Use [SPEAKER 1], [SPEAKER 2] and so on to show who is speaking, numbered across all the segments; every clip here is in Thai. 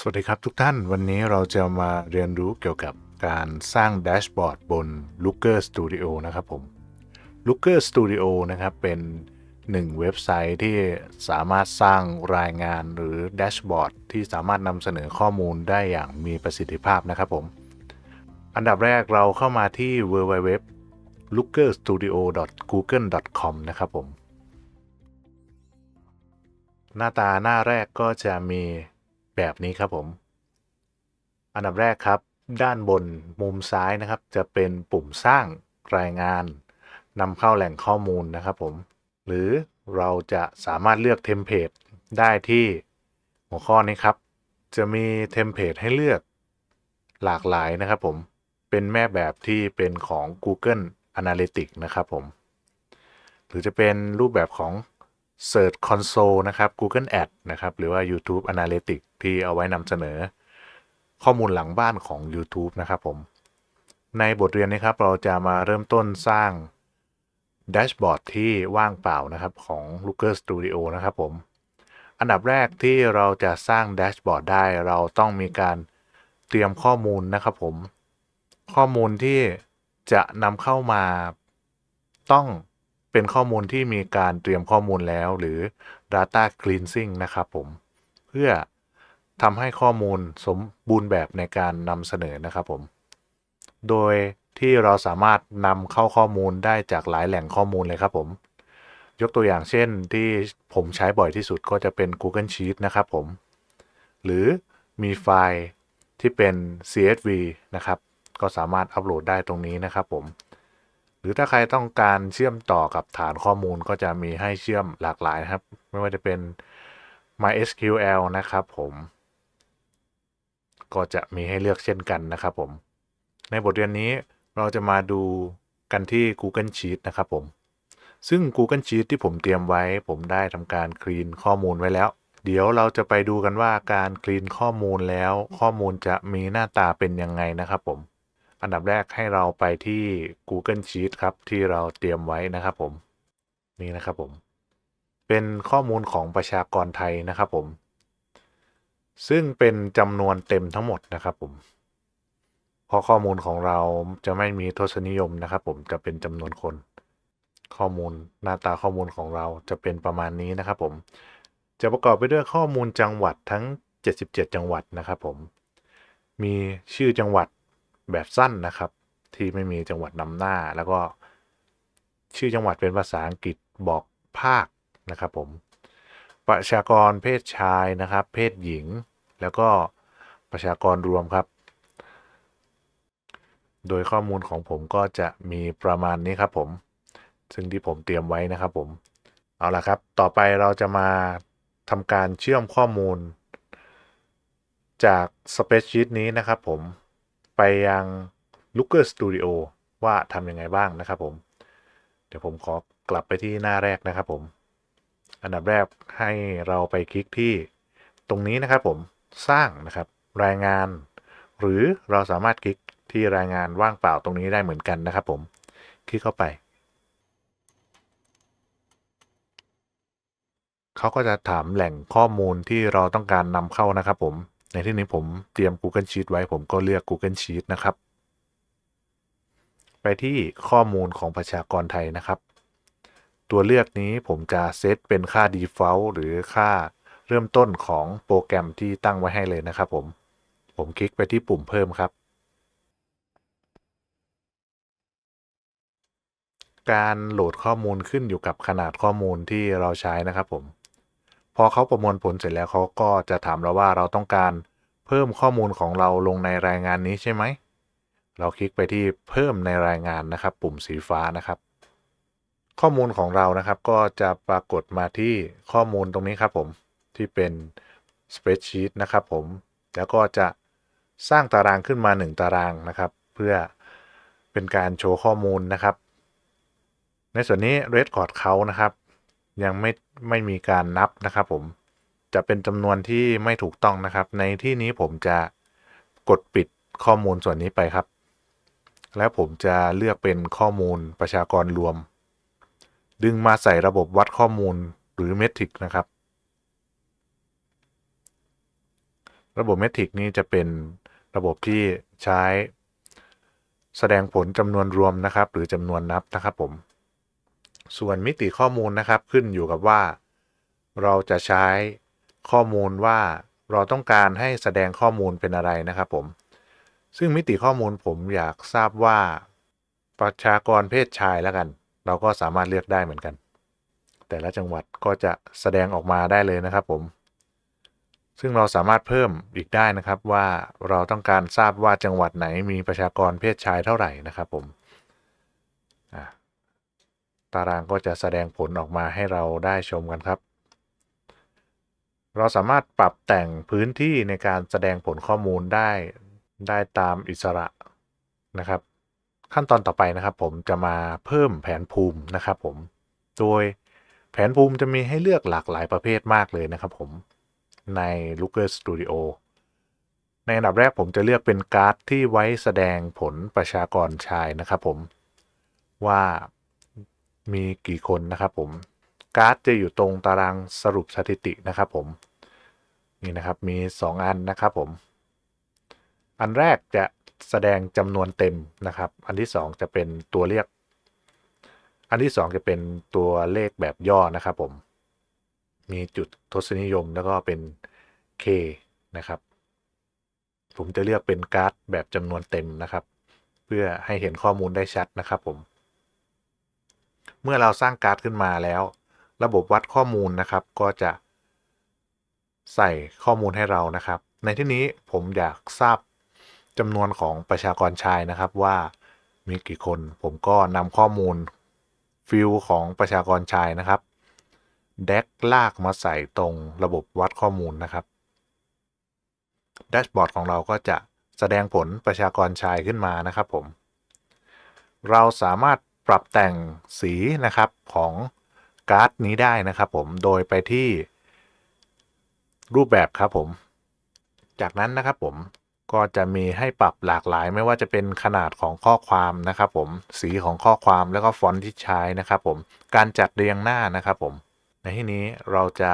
[SPEAKER 1] สวัสดีครับทุกท่านวันนี้เราจะมาเรียนรู้เกี่ยวกับการสร้างแดชบอร์ดบน Looker Studio นะครับผม Looker Studio นะครับเป็นหนึ่งเว็บไซต์ที่สามารถสร้างรายงานหรือแดชบอร์ดที่สามารถนำเสนอข้อมูลได้อย่างมีประสิทธิภาพนะครับผม อันดับแรกเราเข้ามาที่ www lookerstudio.google.com นะครับผม หน้าตาหน้าแรกก็จะมี แบบนี้ครับผม อันดับแรกครับ ด้านบนมุมซ้ายนะครับ จะเป็นปุ่มสร้างรายงานนำเข้าแหล่งข้อมูลนะครับผม หรือเราจะสามารถเลือกเทมเพลตได้ที่หัวข้อนี้ครับ จะมีเทมเพลตให้เลือกหลากหลายนะครับผม เป็นแม่แบบที่เป็นของ Google Analytics นะครับผม หรือจะเป็นรูปแบบของ Search Console นะครับ Google Ads นะครับ หรือว่า YouTube Analytics ที่เอาไว้นำเสนอ ข้อมูลหลังบ้านของ YouTube นะครับผม ในบทเรียนนี้ครับ เราจะมาเริ่มต้นสร้างแดชบอร์ดที่ว่างเปล่านะครับของ Looker Studio นะครับผม อันดับแรกที่เราจะสร้างแดชบอร์ดได้ เราต้องมีการเตรียมข้อมูลนะครับผม ข้อมูลที่จะนำเข้ามาต้อง เป็นข้อมูลที่มีการเตรียมข้อมูลแล้วหรือ data cleansing นะครับผม เพื่อทำให้ข้อมูลสมบูรณ์แบบในการนำเสนอนะครับผม โดยที่เราสามารถนำเข้าข้อมูลได้จากหลายแหล่งข้อมูลเลยครับผม ยกตัวอย่างเช่นที่ผมใช้บ่อยที่สุดก็จะเป็น Google Sheet นะครับผม หรือมีไฟล์ที่เป็น CSV นะครับ ก็สามารถอัปโหลดได้ตรงนี้นะครับผม หรือถ้าใครต้องการเชื่อมต่อกับฐานข้อมูลก็จะมีให้เชื่อมหลากหลายนะครับ ไม่ว่าจะเป็น MySQL นะครับผม ก็จะมีให้เลือกเช่นกันนะครับผม ในบทเรียนนี้เราจะมาดูกันที่ Google Sheet นะครับผม ซึ่ง Google Sheet ที่ผมเตรียมไว้ ผมได้ทำการคลีนข้อมูลไว้แล้ว เดี๋ยวเราจะไปดูกันว่าการคลีนข้อมูลแล้ว ข้อมูลจะมีหน้าตาเป็นยังไงนะครับผม อันดับแรกให้เราไปที่ Google Sheet ครับ ที่เราเตรียมไว้นะครับผม นี่นะครับผม เป็นข้อมูลของประชากรไทยนะครับผม ซึ่งเป็นจำนวนเต็มทั้งหมดนะครับผมเพราะข้อมูลของเราจะไม่มีทศนิยมนะครับ ผมจะเป็นจำนวนคน ข้อมูลหน้าตาข้อมูลของเราจะเป็นประมาณนี้นะครับ ผม จะประกอบไปด้วยข้อมูลจังหวัดทั้ง 77 จังหวัดนะครับ ผมมีชื่อจังหวัด แบบสั้นนะครับ ที่ไม่มีจังหวัดนำหน้า แล้วก็ชื่อจังหวัดเป็นภาษาอังกฤษบอกภาคนะครับผม ประชากรเพศชายนะครับ เพศหญิง แล้วก็ประชากรรวมครับ โดยข้อมูลของผมก็จะมีประมาณนี้ครับผม ซึ่งที่ผมเตรียมไว้นะครับผม เอาละครับ ต่อไปเราจะมาทำการเชื่อมข้อมูล จาก Spreadsheet นี้นะครับผม ไปยัง Looker Studio ว่าทำยังไงบ้างนะครับผม เดี๋ยวผมขอกลับไปที่หน้าแรกนะครับผม อันดับแรกให้เราไปคลิกที่ตรงนี้นะครับผมสร้างนะครับรายงาน หรือเราสามารถคลิกที่รายงานว่างเปล่าตรงนี้ได้เหมือนกันนะครับผม คลิกเข้าไป เขาก็จะถามแหล่งข้อมูลที่เราต้องการนำเข้านะครับผม ในที่นี้ผมเตรียม Google Sheet ไว้ผมก็เลือก Google Sheet นะครับ ไปที่ข้อมูลของประชากรไทยนะครับ ตัวเลือกนี้ผมจะเซตเป็นค่า default หรือค่าเริ่มต้นของโปรแกรมที่ตั้งไว้ให้เลยนะครับผมผมคลิกไปที่ปุ่มเพิ่มครับ การโหลดข้อมูลขึ้นอยู่กับขนาดข้อมูลที่เราใช้นะครับผม พอเขาประมวลผลเสร็จแล้วเขาก็จะถามเราว่าเราต้องการเพิ่มข้อมูลของเราลงในรายงานนี้ใช่ไหม เราคลิกไปที่เพิ่มในรายงานนะครับ ปุ่มสีฟ้านะครับ ข้อมูลของเรานะครับก็จะปรากฏมาที่ข้อมูลตรงนี้ครับผมที่เป็น spreadsheet นะครับผม แล้วก็จะสร้างตารางขึ้นมา 1 ตารางนะครับ เพื่อเป็นการโชว์ข้อมูลนะครับ ในส่วนนี้ record count นะครับ ยังไม่ไม่มีการนับนะครับผมจะเป็นจำนวนที่ไม่ถูกต้องนะครับ ในที่นี้ผมจะกดปิดข้อมูลส่วนนี้ไปครับ แล้วผมจะเลือกเป็นข้อมูลประชากรรวม ดึงมาใส่ระบบวัดข้อมูลหรือเมทริกนะครับ ระบบเมทริกนี้จะเป็นระบบที่ใช้ แสดงผลจำนวนรวมนะครับ หรือจำนวนนับนะครับผม ส่วนมิติข้อมูลนะครับขึ้นอยู่กับว่า เราจะใช้ข้อมูลว่าเราต้องการให้แสดงข้อมูลเป็นอะไรนะครับผม ซึ่งมิติข้อมูลผมอยากทราบว่า ประชากรเพศชายแล้วกัน เราก็สามารถเลือกได้เหมือนกัน แต่ละจังหวัดก็จะแสดงออกมาได้เลยนะครับผม ซึ่งเราสามารถเพิ่มอีกได้นะครับว่าเราต้องการทราบว่าจังหวัดไหนมีประชากรเพศชายเท่าไหร่นะครับผม ตารางก็จะแสดงผลออกมาให้เราได้ชมกันครับ เราสามารถปรับแต่งพื้นที่ในการแสดงผลข้อมูลได้ได้ตามอิสระนะครับ ขั้นตอนต่อไปนะครับ ผมจะมาเพิ่มแผนภูมินะครับ ผม โดยแผนภูมิจะมีให้เลือกหลากหลายประเภทมากเลยนะครับ ผมใน Looker Studio ในอันดับแรกผมจะเลือกเป็นการ์ดที่ไว้แสดงผลประชากรชายนะครับผมว่า มีกี่คนนะครับผมการ์ดจะอยู่ตรงตารางสรุปสถิตินะครับผมนี่นะครับมี 2 อันนะครับผม อันแรกจะแสดงจำนวนเต็มนะครับ อันที่ 2 จะเป็นตัวเรียกอันที่ 2 จะเป็นตัวเลขแบบย่อนะครับผม มีจุดทศนิยมแล้วก็เป็น K นะครับ ผมจะเลือกเป็นการ์ดแบบจำนวนเต็มนะครับ เพื่อให้เห็นข้อมูลได้ชัดนะครับผม มื่อเราสร้างการ์ดขึ้นมาแล้ว ระบบวัดข้อมูลนะครับ ก็จะ ใส่ข้อมูลให้เรานะครับ ในที่นี้ผมอยากทราบจำนวนของประชากรชายนะครับว่ามีกี่คน ผมก็นำข้อมูลฟิลของประชากรชายนะครับแดกลากมาใส่ตรงระบบวัดข้อมูลนะครับแดชบอร์ดของเราก็จะแสดงผลประชากรชายขึ้นมานะครับผม เราสามารถ ปรับแต่งสีนะครับของการ์ดนี้ได้นะครับผมโดยไปที่รูปแบบครับผม จากนั้นนะครับผมก็จะมีให้ปรับหลากหลายไม่ว่าจะเป็นขนาดของข้อความนะครับผมสีของข้อความแล้วก็ฟอนต์ที่ใช้นะครับผมการจัดเรียงหน้านะครับผม ในที่นี้เราจะ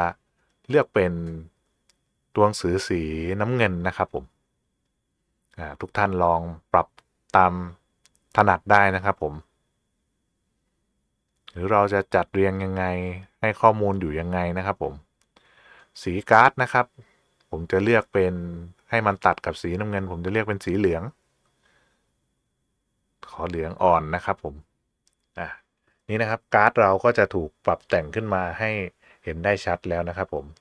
[SPEAKER 1] เลือกเป็นตัวหนังสือสีน้ำเงินนะครับผมทุกท่านลองปรับตามถนัดได้นะครับผม หรือเราจะจัดเรียงยังไงให้ข้อมูลอยู่ยังไงนะครับผม สีการ์ดนะครับ ผมจะเลือกเป็นให้มันตัดกับสีน้ำเงิน ผมจะเลือกเป็นสีเหลือง ขอเหลืองอ่อนนะครับผมอะนี่นะครับการ์ดเราก็จะถูกปรับแต่งขึ้นมาให้เห็นได้ชัดแล้วนะครับผม